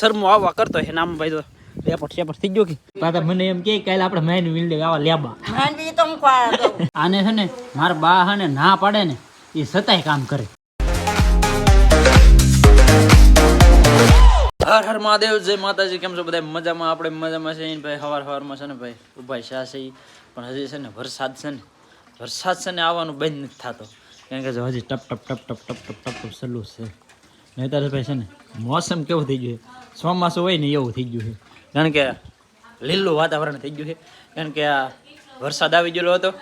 શરમો આવવા કરતો હે નામ ભાઈ તો રેપટ શેપટ થઈ ગયો કે પાછા મને એમ કે કાલે આપણે માઇન મિલ દે આવા લેબા માંડવી તો હું આને છે ને મારા બા હે ને ના પાડે ને એ સતાય કામ કરે હર હર મહાદેવ જય માતાજી કેમ છો બધા મજામાં આપણે મજામાં છે ઈન ભાઈ હવાર હવારમાં છે ને ભાઈ ઉભાઈ શા છે પણ હજી છે ને વરસાદ છે ને વરસાદ છે ને આવવાનું બંધ નથી થતો કારણ કે જો હજી ટપ ટપ ટપ ટપ ટપ ટપ ટપ ટપ સલું છે નહીતર ભાઈ છે ને મોસમ કેવું થઈ ગયું છે? ચોમાસું હોય ને એવું થઈ ગયું છે. કારણ કે લીલું વાતાવરણ થઈ ગયું છે. કારણ કે આ વરસાદ આવી ગયેલો હતો.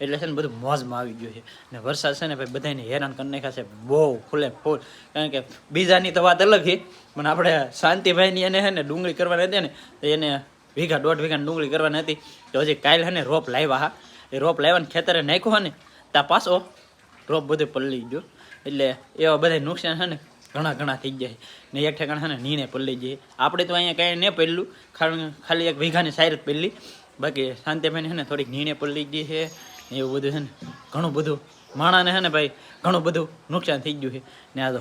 એટલે છે ને બધું મોજમાં આવી ગયું છે. ને વરસાદ છે ને ભાઈ બધાને હેરાન કરી નાખ્યા છે. બહુ ફૂલે ફૂલ. કારણ કે બીજાની તો વાત અલગ છે. પણ આપણે શાંતિભાઈની એને છે ને ડુંગળી કરવાની હતી ને, તો એને વીઘા દોઢ વીઘાની ડુંગળી કરવાની હતી. તો હજી કાલે છે ને રોપ લાવ્યા હા. એ રોપ લાવ્યા ને ખેતરે નાખ્યો ને, ત્યાં પાછો રોપ બધું પલળી ગયો. એટલે એવા બધા નુકસાન છે ને ઘણા ઘણા થઈ જાય. ને એક ઠેકાણે ને નીને પલળી જાય આપણે તો અહીંયા કાંઈ નહીં પડેલું ખાલી ખાલી એક વીઘાની જ પડેલી બાકી શાંતિભાઈને છે ને થોડીક નીણે પલળી ગઈ છે ને એવું બધું છે ને ઘણું બધું. માણાને છે ને ભાઈ ઘણું બધું નુકસાન થઈ ગયું છે. ને આ તો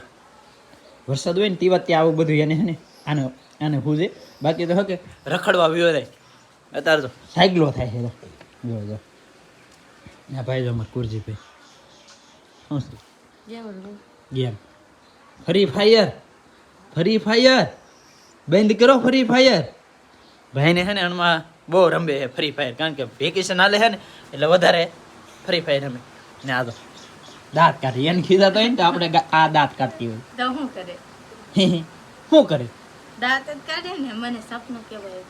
વરસાદ હોય ને તેવા ત્યાં આવું બધું એને છે ને આને આને હું છે. બાકી તો શું કે રખડવા વ્યો થાય અત્યારે તો સાયકલો થાય છે. જો જો. ના ભાઈ જો અમારે કુરજી ભાઈ શું છે? Game. Free fire free fire. બંધ કરો ફ્રી ફાયર. ભાઈને છે ને એમાં બહુ રમે છે ફ્રી ફાયર કારણ કે વેકેશન હાલે છે ને એટલે વધારે ફ્રી ફાયર રમે. ને આ તો દાંત કાઢી એને ખીધા તો એને ને તો આપણે આ દાંત કાઢતી હોય. તો શું કરે? શું કરે? દાંત જ કાઢે ને મને સપનું કેવાય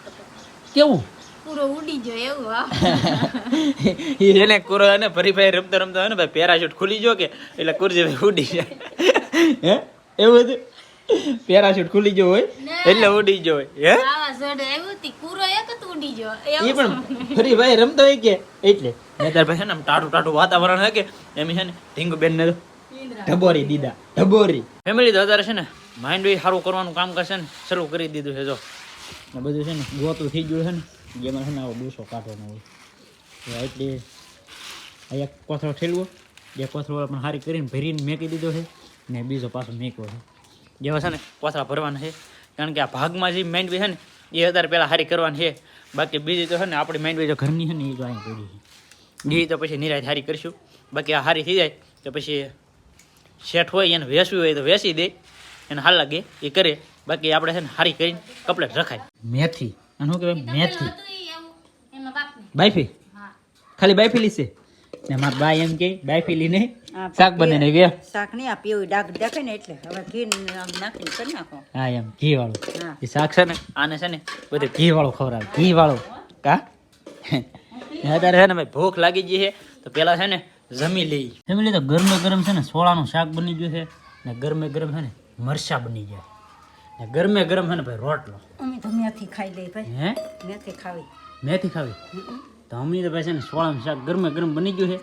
કેવું? પૂરો ઉડી ગયો એવું આ એને કુરો અને ફરી ફાયર રમતા રમતા હોય ને ભાઈ પેરાશૂટ ખુલી જો કે એટલે કુરજી ઉડી જાય હે? એવું હતું? પેરાશૂટ ખુલી ગયો હોય? એટલે ઉડી ગયો હોય હે? વાવાઝોડું આવ્યું તી પૂરો એક જ ઉડી ગયો એ પણ ફરી ભાઈ રમતો હોય કે? એટલે. નેતર ભાઈ છે ને આમ ટાટું ટાટું વાતાવરણ હે કે? એમ છે ને ઢીંગ બેન ને ઢબોરી દીધા ઢબોરી. ફેમિલી તો અત્યારે છે ને માઇન્ડ સારું કરવાનું કામ કરશે ને શરૂ કરી દીધું છે જો. બધું છે ને ગોતું થઈ ગયું છે ને જેમાં છે ને આવો ડૂસો કાઢવાનો હોય. તો એટલે આ એક કોથળો ઠેલવો બે કોથળો પણ સારી કરીને ભરીને મેકી દીધો છે. ને બીજો પાછો મીકો છે. જેવા છે ને કોથળા ભરવાના છે. કારણ કે આ ભાગમાં જે માંડવી છે ને એ અત્યારે પહેલાં સારી કરવાની છે. બાકી બીજી તો છે ને આપણી માંડવી જો ઘરની છે ને એ તો અહીં પડી છે. એ તો પછી નિરાય હારી કરશું. બાકી આ સારી થઈ જાય તો પછી શેઠ હોય એને વેસવી હોય તો વેસી દે. એને હાલ લાગે એ કરે. બાકી આપણે છે ને સારી કરીને કપડે રખાય. મેથી. અને શું કહેવાય? મેથી. બાયફી? ખાલી બાયફી લીશે? ને મારા બા એમ કે બાયફી લઈને શાક બનાવીને ગયા? શાક નહીં આ પીવું ડાક દેખાય ને એટલે. હવે ઘી આમ નાખીને કરી નાખો. હા એમ. ઘી વાળું એ શાક છે ને આને છે ને બધું ઘી વાળું ખવડાવે. ઘી વાળું કા અત્યારે છે ને ભાઈ ભૂખ લાગી ગઈ છે તો પેલા છે ને જમી લઈ. જમી તો ગરમે ગરમ છે ને સોળાનું શાક બની ગયું છે ને ગરમે ગરમ છે ને મરચા બની ગયા. ને ગરમે ગરમ છે ને ભાઈ રોટલો. અમે તો મેથી ખાઈ લઈ ભાઈ. હે? મેથી ખાવી. મેથી ખાવી? તો અમની તો ભાઈ છે ને સોળાનું શાક ગરમે ગરમ બની ગયું છે.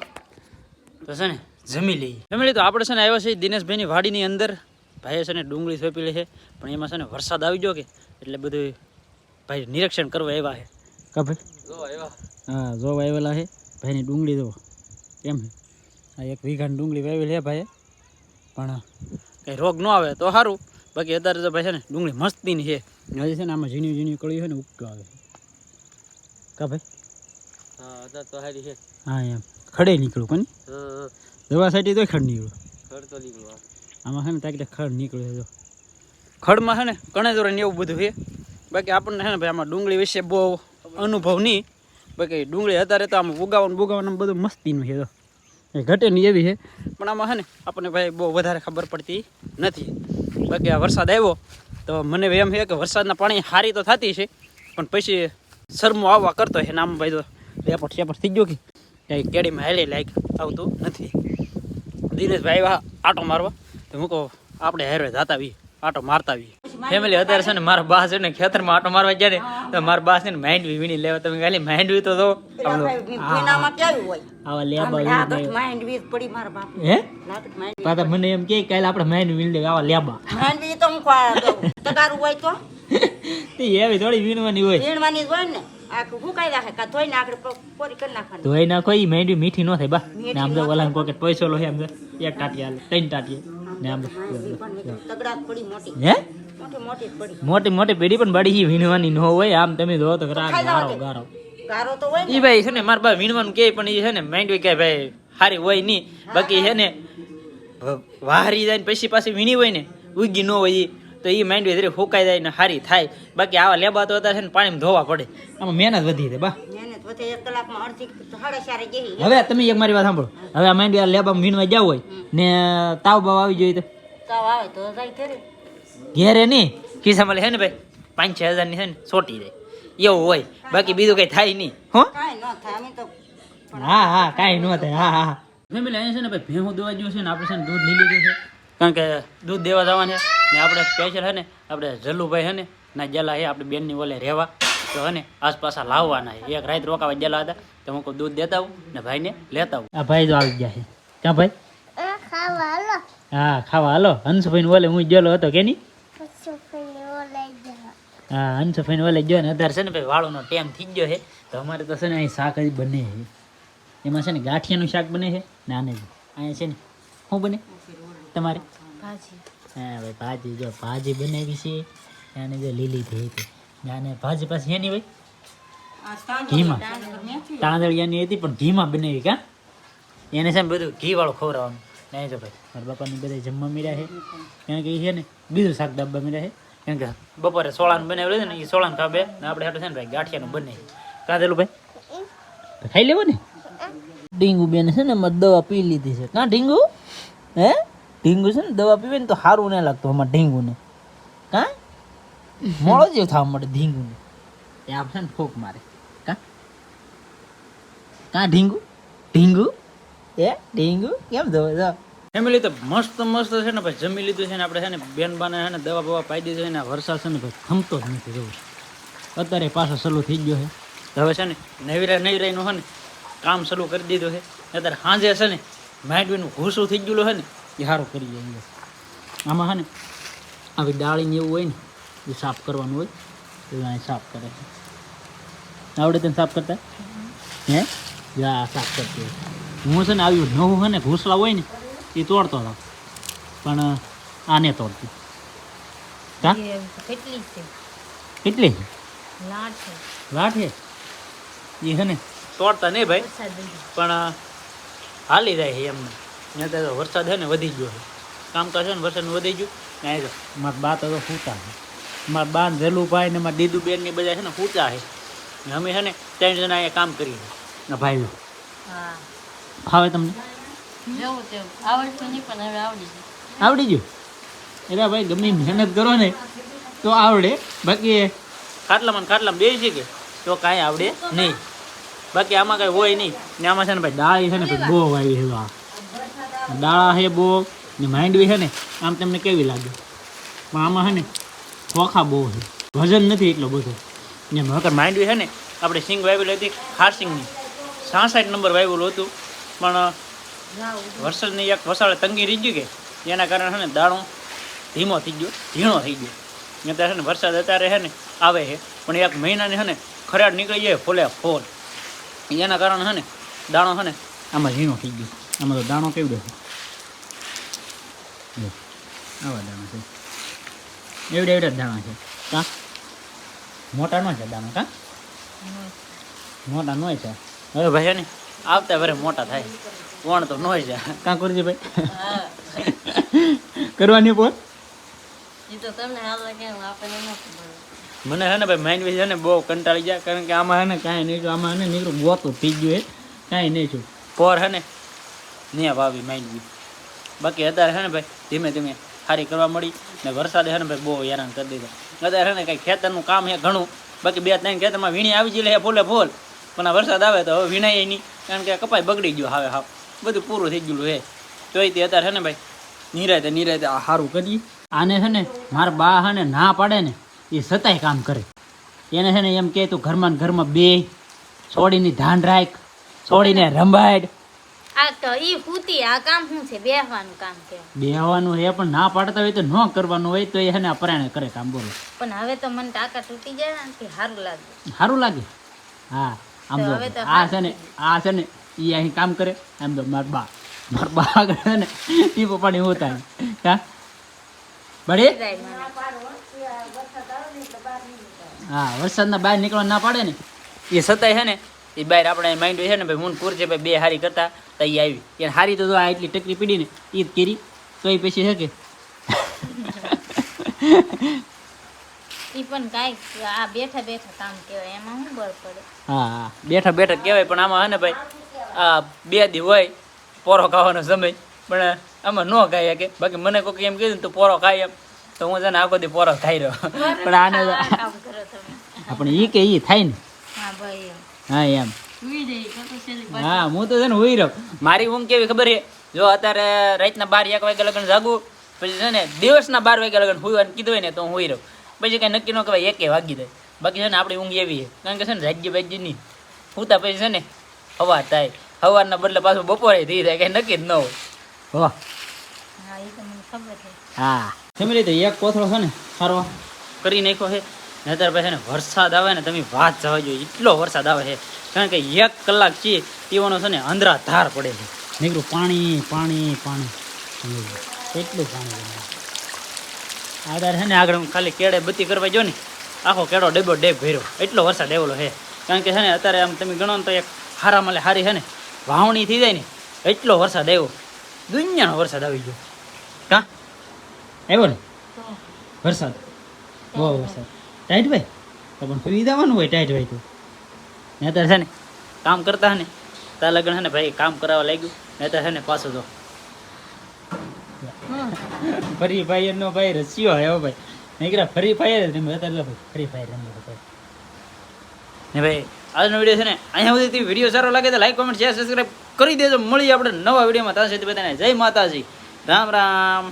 તો છે ને જમી લઈએ. જમી લઈએ તો આપણે છે ને આવ્યા છીએ દિનેશભાઈની વાડીની અંદર. ભાઈએ છે ને ડુંગળી સોંપેલી છે. પણ એમાં છે ને વરસાદ આવી ગયો કે એટલે બધું ભાઈ નિરીક્ષણ કરવા આવ્યા છે. કા ભાઈ? હા જોવા આવેલા છે. ભાઈની ડુંગળી જો. કેમ? આ એક વીઘાની ડુંગળી વાવેલી છે ભાઈએ. પણ કંઈ રોગ ન આવે તો સારું. બાકી અત્યારે તો ભાઈ છે ને ડુંગળી મસ્તીની છે. હજી છે ને આમાં ઝીણી ઝીણી કળી છે ને ઉગતો આવે. છે કા ભાઈ? હા અત્યારે તો સારી છે. હા એમ. ખડે નીકળું કોની? દવા સાઈટી તો ખડ નીકળ્યો ખડ તો નીકળ્યો આમાં છે ને તાકી ખડ નીકળ્યો જો. ખડમાં છે ને કણેજોર ને એવું બધું છે. બાકી આપણને છે ને ભાઈ આમાં ડુંગળી વિશે બહુ અનુભવ નહીં. બાકી ડુંગળી અત્યારે તો આમાં ઉગાવવાનું બુગાવવાનું બધું મસ્તીનું છે તો એ ઘટે નહીં એવી છે. પણ આમાં છે ને આપણને ભાઈ બહુ વધારે ખબર પડતી નથી. બાકી આ વરસાદ આવ્યો તો મને એમ છે કે વરસાદના પાણી સારી તો થતી છે. પણ પછી શરમો આવવા કરતો છે ને આમ ભાઈ તો રેપટ શેપટ થઈ ગયો કે. કંઈ કેડીમાં હાલી લાયક આવતું નથી. દિનેશભાઈ આટો મારવા. તો મૂકો આપણે હેરવે જતા આવીએ આટો મારતા આવીએ ફેમિલી અત્યારે છે ને મારા બા છે ને ખેતરમાં આટો મારવા ગયા ને તો મારા બા છે ને માંડવી વીણી લેવા. તમે ખાલી માંડવી તો હોય? આવા લેબા માંડવી પડી મારા બાપ. હે? લાગત પાછા મને એમ કે કાલે આપણે માંડવી વીણી લેવા આવા લેબા માંડવી તો હું હોય તો? તે એવી થોડી વીણવાની હોય. વીણવાની હોય ને? ધોઈ નાખો ઈ મેંડી મીઠી ન થાય બા. ને આમ થાય. ઓલા પોકેટ પૈસો લો આમ એક ટાટી હાલે ત્રણ ટાટી ને આમ તો તગડા પડી મોટી. હે? મોટી મોટી જ પેઢી પણ બડી હી વીણવાની ન હોય આમ તમે જો તો ખાઈ ગારો ગારો. ગારો તો હોય ઈ ભાઈ છે ને મારા બા વીણવાનું કે પણ ઈ છે ને માઇન્ડ કે ભાઈ હારી હોય નહીં બાકી છે ને વાહરી જાય ને પછી પાછી વીણી હોય ને ઉગી ન હોય ઈ. તો એ માંડવી ધીરે ફૂંકાઈ જાય ને હારી થાય. બાકી આવા લેબા તો અત્યારે છે ને પાણીમાં ધોવા પડે. આમાં મહેનત વધી છે બા. હવે તમે એક મારી વાત સાંભળો. હવે આ માંડવી લેબામાં વીણવા જાવ હોય ને તાવ બાવ આવી જોઈએ તો? તાવ આવે તો જાય ઘેરે. નહીં. ખિસ્સામાં છે ને ભાઈ પાંચ છ હજારની છે ને સોટી જાય એવું હોય. બાકી બીજું કઈ થાય નહીં. હો? હા હા કાંઈ ન થાય. હા હા. ફેમિલી અહીંયા છે ને ભાઈ ભેહું દોવા જેવું છે ને આપણે છે ને દૂધ લઈ લીધું છે. કારણ કે દૂધ દેવા જવાનું છે. ને આપણે સ્પેશિયલ હે ને આપણે જલ્લુભાઈ હે ને ના જલા હે આપણે બેનની ઓલે રહેવા. તો હે ને આસપાસ લાવવાના હે. એક રાત રોકાવા જલા હતા તો હું દૂધ દેતા આવું ને ભાઈને લેતા આવું. આ ભાઈ તો આવી ગયા છે. ક્યાં ભાઈ? હા ખાવા હાલો. હંસભાઈ ઓલે હું ગયેલો હતો કે નહીં? હા હંસભાઈ ઓલે ગયો ને અત્યારે છે ને ભાઈ વાળોનો ટેમ થઈ ગયો છે. તો અમારે તો છે ને અહીં શાક જ બને છે. એમાં છે ને ગાંઠિયાનું શાક બને છે ને આને. અહીંયા છે ને શું બને? તમારે? ભાજી. હા ભાઈ ભાજી જો ભાજી બનાવી છે આને જો લીલી થઈ હતી ને ભાજી પાછી એની ભાઈ ઘીમાં. તાંદળિયાની હતી પણ ઘીમાં બનાવી કા? એને છે ને બધું ઘી વાળું ખવડાવવાનું નહીં જો ભાઈ મારા બાપાની બધા જમવા મળ્યા છે. કારણ કે એ છે ને બીજું શાક ડાબા મળ્યા છે. કારણ કે બપોરે સોળાનું બનાવેલું છે ને એ સોળાનું ખાવે ને આપણે હેઠળ છે ને ભાઈ ગાંઠિયાનું બને. કાધેલું ભાઈ? ખાઈ લેવો ને? ડીંગુ બેન છે ને અમારે દવા પી લીધી છે. કાં ડીંગુ? હે? ડીંગુ છે ને, દવા પીવે ને તો સારું નહીં લાગતું અમારે ઢીંગુને. કા? મોડો જેવું થવા મળે ઢીંગુને. એ આપણે ફૂંક મારે. કા? કાં ઢીંગુ? ઢીંગુ? એ ઢીંગુ? કેમ ધોવે જો ફેમિલી તો મસ્ત મસ્ત છે ને ભાઈ, જમી લીધું છે ને આપણે છે ને બેન બાને છે ને દવા બવા પાઈ દીધી છે ને વરસાદ છે ને ભાઈ થમતો જ નથી, જવું. અત્યારે પાછો સલું થઈ ગયો છે. હવે છે ને નવીરા નવીરાઈનું છે ને કામ સલું કરી દીધું છે. અત્યારે સાંજે છે ને માઇન્ડવીનું ઘૂસું થઈ ગયેલું છે ને એ સારું કરી જાય આમાં હા ને આવી ડાળીને એવું હોય ને એ સાફ કરવાનું હોય એ અહીં સાફ કરે. છે આવડે તને સાફ કરતા? હે? જા સાફ કરતી હોય. હું છે ને આવ્યું નવું છે ને ઘૂસલા હોય ને એ તોડતો હતો પણ આને તોડતી. કા? કેટલી છે? કેટલી? લાટ છે. એ છે ને તોડતા નહીં ભાઈ. પણ હાલી જાય એમને. ત્યાં તો વરસાદ છે ને વધી ગયો છે. કામકાજ છે ને વરસાદ વધી ગયું. ને મારા બા તો સૂતા છે. મારા બા જલુભાઈ ને મારા દીદુબેનની બધા છે ને સૂતા છે. ને અમે છે ને ત્રણ જણા અહીંયા કામ કરીએ ને ભાઈઓ હા. ફાવે તમને? જવું આવડી ગયું. એટલે ભાઈ ગમે મહેનત કરો ને તો આવડે. બાકી ખાટલામાં ને ખાટલામાં બે છે કે તો કાંઈ આવડે નહીં. બાકી આમાં કાંઈ હોય નહીં. ને આમાં છે ને ભાઈ દાળ છે ને ભાઈ બહુ આવી છે દાળા છે બહુ, ને માંડવી છે ને, આમ તમને કેવી લાગે? પણ આમાં છે ને ખોખા બહુ છે. વજન નથી એટલો બધો. ને મગર માંડવી છે ને, આપણે સિંગ વાવેલી હતી ખારસિંગની સાસઠ નંબર વાવેલું હતું, પણ વરસાદની એક વસાળે તંગી રહી ગયું કે, એના કારણે છે ને, દાણો ધીમો થઈ ગયો, ઝીણો થઈ ગયો. અત્યારે છે ને, વરસાદ અત્યારે છે ને, આવે છે. પણ એક મહિનાની છે ને, ખરાડ નીકળી જાય, ફોલે ફોલ. એના કારણે છે ને, દાણો છે ને, આમાં ઝીણો થઈ ગયો. આમાં તો દાણો કેવડો છે? જો, આવા દાણા છે. એવડે એવડે જ દાણા છે. કાં? મોટા ન છે દાણા કાં? મોટા નો છે. હવે ભાઈ ને આવતા વરે મોટા થાય. કોણ તો નો છે. કાં કરજે ભાઈ? કરવાની પોત મને હે ને ભાઈ માઇન્ડ છે ને બહુ કંટાળી જાય કારણ કે આમાં હે ને કાંઈ નહીં આમાં હે ને નીકળું ગોતું થઈ ગયું એ કાંઈ નહીં છું પોર હે ને ને વાવી માઇન્ડ બાકી અત્યારે છે ને ભાઈ, ધીમે ધીમે સારી કરવા મળી ને વરસાદે છે ને ભાઈ બહુ હેરાન કરી દીધા. અત્યારે છે ને કંઈ ખેતરનું કામ છે ઘણું, બાકી બે ત્રણ ખેતરમાં વીણી આવી જઈ લે ફૂલે ફૂલ. પણ આ વરસાદ આવે તો હવે વીણાય નહીં, કારણ કે કપાઈ બગડી ગયો હવે હા બધું પૂરું થઈ ગયેલું હે તો તે અત્યારે છે ને ભાઈ નિરાયતે નિરાયતે આ સારું કરી આને છે ને મારા બા છે ને ના પાડે ને, એ સતાય કામ કરે. એને છે ને એમ કે તું ઘરમાં ઘરમાં બે છોડીની ધાન રાખ, છોડીને રંભાડ આ તો ઈ પૂતી આ કામ શું છે? બેહવાનું કામ કે બેહવાનું પણ ના પાડતા હોય તો ન કરવાનું હોય તો એ અપરાણે કરે કામ બોલો. પણ હવે તો મને ટાકા તૂટી જાય ને સારું લાગે. સારું લાગે? હા આમ તો આ છે ને આ છે ને એ અહીં કામ કરે આમ તો માર બા માર બા કરે ને પપ્પાની હોતા હા? વરસાદના બહાર નીકળવા ના પાડે ને? એ સતાય છે ને એ બહાર આપણે માઇન્ડ છે ને ભાઈ મૂન કુરજે ભાઈ બે હારી કરતા તો એ આવી. એને હારી તો આ એટલી ટકરી પીડી ને એ જ કરી. તો એ પછી છે કે? પણ કાંઈક આ બેઠા બેઠા કામ કહેવાય એમાં શું બળ પડે? હા બેઠા બેઠા કહેવાય પણ આમાં હે ને ભાઈ આ બે દી હોય પોરો ખાવાનો સમય. પણ આમાં ન ખાઈ કે બાકી મને કોઈ એમ કીધું તું પોરો ખાય એમ. તો હું છે ને આખો દી પોરો ખાઈ રહ્યો. પણ આને આપણે એ કે એ થાય ને. હા ભાઈ હા એમ. હા હું તો છે ને હુઈ રહ્યો. મારી ઊંઘ કેવી ખબર છે? જો અત્યારે રાતના બાર એક વાગે લગન જાગું પછી છે ને દિવસના બાર વાગે લગન હુવાનું કીધું હોય ને તો હું હુઈ રહ્યો. પછી કાંઈ નક્કી ન કહેવાય એકે વાગી જાય. બાકી છે ને આપણી ઊંઘ એવી છે. કારણ કે છે ને રાજ્ય ભાગ્ય નહીં. હુતા પછી છે ને હવા થાય. હવારના બદલે પાછું બપોરે થઈ જાય કાંઈ નક્કી જ ન હોય. વાહ. હા એ તો મને ખબર છે. હા. ફેમિલી તો એક કોથળો છે ને સારો. કરી નાખ્યો છે. નહીતર પછી વરસાદ આવે ને તમે વાત જવા જોઈએ એટલો વરસાદ આવે છે. કારણ કે એક કલાક છે પીવાનો છે ને અંધરા ધાર પડે છે. નીકળું પાણી પાણી પાણી. એટલું પાણી. આધાર છે ને આગળ ખાલી કેળે બત્તી કરવા જો ને, આખો કેળો ડેબો ડેબ ભર્યો. એટલો વરસાદ આવેલો છે. કારણ કે છે ને અત્યારે આમ તમે ગણો ને તો એક હારા મળે હારી છે ને, વાવણી થઈ જાય ને, એટલો વરસાદ આવ્યો. દુનિયાનો વરસાદ આવી ગયો. કા? આવ્યો ને? વરસાદ. બહુ વરસાદ. ટાઈટ ભાઈ? તો પણ સુઈ દેવાનું હોય ટાઈટ ભાઈ તો. નહીતર છે ને કામ કરતા ને ત્યાં લગ્ન છે ને ભાઈ કામ કરાવવા લાગ્યું. નહીતર છે ને પાછું તો ફરી ભાઈ એનો ભાઈ રસ્યો હે હો ભાઈ. નીકળ્યા ફરી ફાયર જ રમે તો ફરી ફાયર રમે ભાઈ. ને ભાઈ આજનો વીડિયો છે ને અહીંયા સુધી વીડિયો સારો લાગે તો લાઈક કોમેન્ટ શેર સબસ્ક્રાઈબ કરી દેજો. મળીએ આપણે નવા વિડીયોમાં. ત્યાં સુધી બધાને જય માતાજી. રામ રામ.